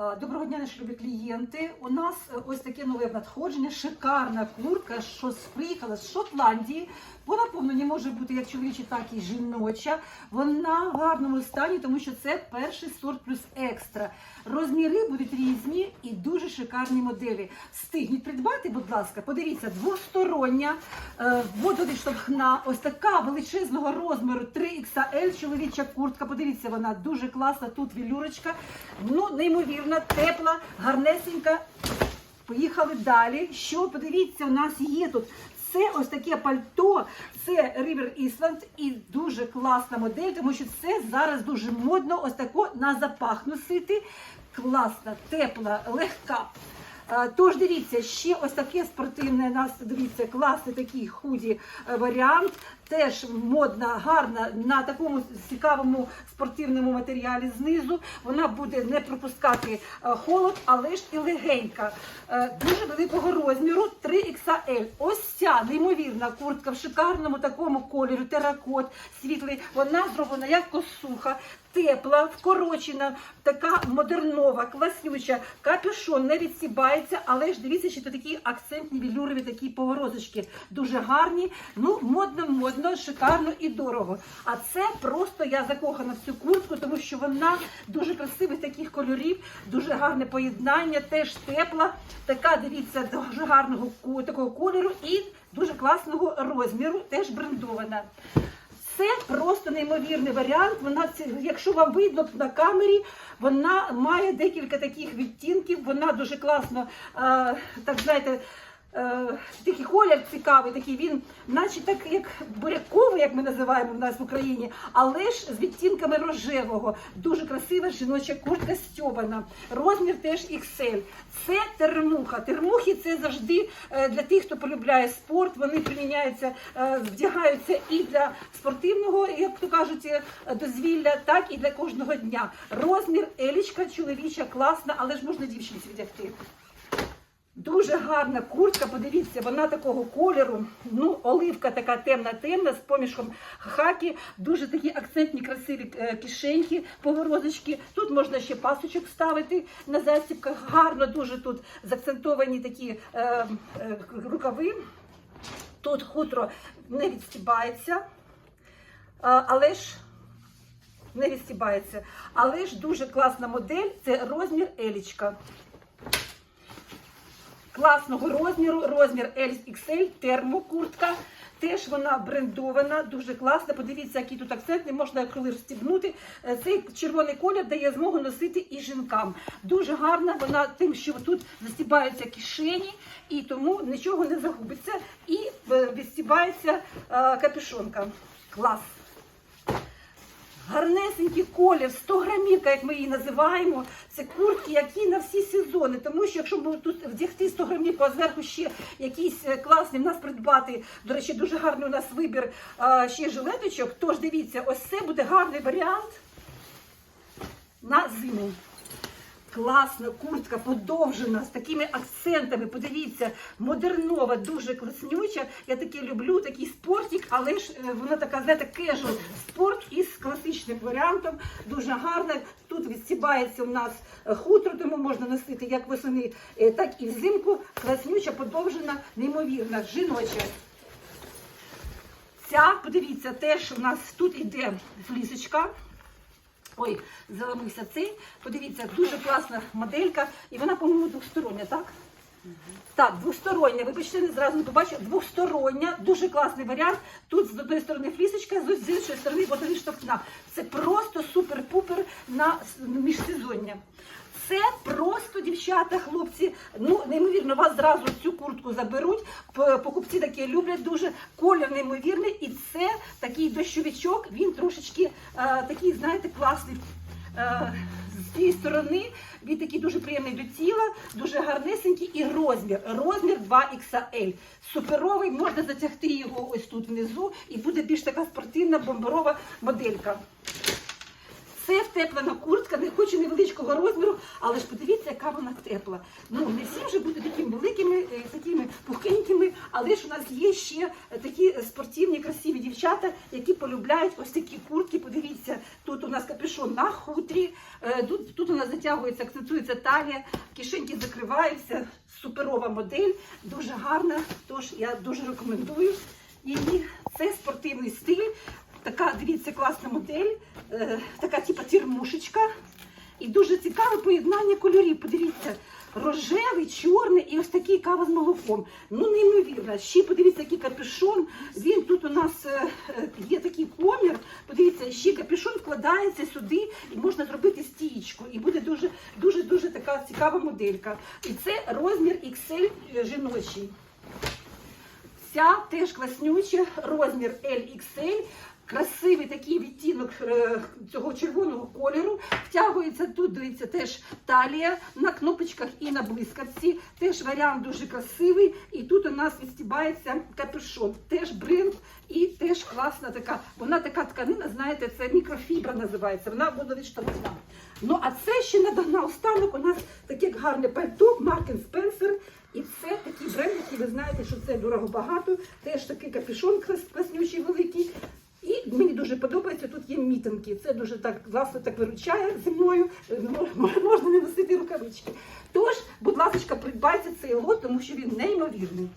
Е, Доброго дня, наші любі клієнти. У нас е, ось таке нове надходження, шикарна куртка, що приїхала з Шотландії. Вона повно може бути як чоловіча, так і жіноча. Вона в гарному стані, тому що це перший сорт плюс екстра. Розміри будуть різні і дуже шикарні моделі. Встигніть придбати, будь ласка, подивіться, двостороння е, водовідштовхна, ось така величезного розміру 3XL чоловіча куртка. Подивіться, вона дуже класна. Тут вілюрочка. Ну, неймовірна, тепла, гарнесенька. Поїхали далі. Що подивіться, у нас є тут. Це ось таке пальто, це River Island і дуже класна модель, тому що це зараз дуже модно, ось тако на запах носити. Класна, тепла, легка. Тож дивіться, ще ось таке спортивне нас, дивіться, класний такий худі е, варіант. Теж модна, гарна на такому цікавому спортивному матеріалі знизу. Вона буде не пропускати е, холод, але ж і легенька. Е, Дуже великого розміру 3XL. Ось ця неймовірна куртка в шикарному такому кольорі, теракот, світлий. Вона зроблена як косуха. Тепла, вкорочена, така модернова, класнюча, капюшон не відсібається, але ж дивіться, що це такі акцентні вілюрові такі поворозочки. Дуже гарні, ну модно, модно, шикарно і дорого. А це просто я закохана в цю куртку, тому що вона дуже красивих таких кольорів, дуже гарне поєднання, теж тепла, така дивіться, дуже гарного такого кольору і дуже класного розміру, теж брендована. Це просто неймовірний варіант. Вона якщо вам видно на камері, вона має декілька таких відтінків. Вона дуже класно, е, так знаєте. Е, Такий колір цікавий, такий він, наче так як буряковий, як ми називаємо в нас в Україні, але ж з відтінками рожевого. Дуже красива жіноча куртка стьобана. Розмір теж XL. Це термуха. Термухи це завжди е, для тих, хто полюбляє спорт. Вони приміняються, е, вдягаються і для спортивного, як то кажуть, е, дозвілля, так і для кожного дня. Розмір елічка чоловіча, класна, але ж можна дівчинці вдягти. Дуже гарна куртка, подивіться, вона такого кольору. Ну, оливка така темна-темна з помішком хакі. Дуже такі акцентні, красиві е, кишеньки, поворозочки. Тут можна ще пасочок вставити на застібках. Гарно дуже тут заакцентовані такі е, е, рукави. Тут хутро не відстібається, але ж не відстібається. Але ж дуже класна модель. Це розмір елічка класного розміру, розмір LXL, термокуртка. Теж вона брендована, дуже класна. Подивіться, який тут акцент, не можна коли розстібнути. Е, Цей червоний колір дає змогу носити і жінкам. Дуже гарна вона тим, що тут застібаються кишені, і тому нічого не загубиться. І е, відстібається е, капюшонка. Клас! Гарнесенький колір, 100 грамівка, як ми її називаємо. Це куртки, які на всі сезони. Тому що якщо ми тут вдягти 100 грамівку, а зверху ще якісь класний класні в нас придбати. До речі, дуже гарний у нас вибір ще жилеточок. Тож дивіться, ось це буде гарний варіант на зиму. Класна куртка подовжена з такими акцентами. Подивіться, модернова, дуже класнюча. Я таке люблю, такий спортик, але ж е, вона така, знаєте, кежуал спорт із класичним варіантом. Дуже гарна. Тут відстібається у нас е, хутро, тому можна носити як восени, е, так і взимку. Класнюча, подовжена, неймовірна, жіноча. Ця, подивіться, теж у нас тут іде флісочка. Ой, заламився цей. Подивіться, дуже класна моделька. І вона, по-моєму, двостороння, так? Так, двостороння. Вибачте, не зразу не побачу. Двостороння, дуже класний варіант. Тут з одної сторони флісочка, з іншої сторони водовідштовхна. Це просто супер-пупер на міжсезоння. Це просто дівчата, хлопці. Ну, неймовірно, вас зразу цю куртку заберуть. Покупці такі люблять дуже. Колір неймовірний. І це такий дощовичок, він трошечки е, такий, знаєте, класний. Е, з цієї сторони він такий дуже приємний до тіла, дуже гарнесенький і розмір. Розмір 2XL. Суперовий, можна затягти його ось тут внизу, і буде більш така спортивна бомберова моделька. Це втеплена куртка, не хочу невеличкого розміру, але ж подивіться, яка вона тепла. Ну не всі вже будуть такими великими, е, такими пухенькими, але ж у нас є ще е, такі спортивні, красиві дівчата, які полюбляють ось такі куртки. Подивіться, тут у нас капюшон на хутрі, е, тут, тут у нас затягується, акцентується талія, кишеньки закриваються. Суперова модель, дуже гарна. Тож я дуже рекомендую її. Це спортивний стиль. Така, дивіться, класна модель, е, така типа термушечка. І дуже цікаве поєднання кольорів. Подивіться, рожевий, чорний і ось такий кава з молоком. Ну, неймовірно. Ще подивіться, який капюшон. Він тут у нас е, е, є такий комір. Подивіться, ще капюшон вкладається сюди і можна зробити стієчку. І буде дуже, дуже, дуже така цікава моделька. І це розмір XL жіночий. Ця теж класнюча, розмір LXL. Красивий такий відтінок е, цього червоного кольору. Втягується тут, дивіться, теж талія на кнопочках і на блискавці. Теж варіант дуже красивий. І тут у нас відстібається капюшон. Теж бренд і теж класна така. Вона така тканина, знаєте, це мікрофібра називається. Вона буде. Ну а це ще на, останок у нас таке гарне пальто Маркен Спенсер. І це такий бренд, який ви знаєте, що це дорого багато. Теж такий капюшон краснючий великий. І мені дуже подобається, тут є мітинги. Це дуже так власне так виручає зимою. Мож- Можна не носити рукавички. Тож, будь ласка, придбайте цей лот, тому що він неймовірний.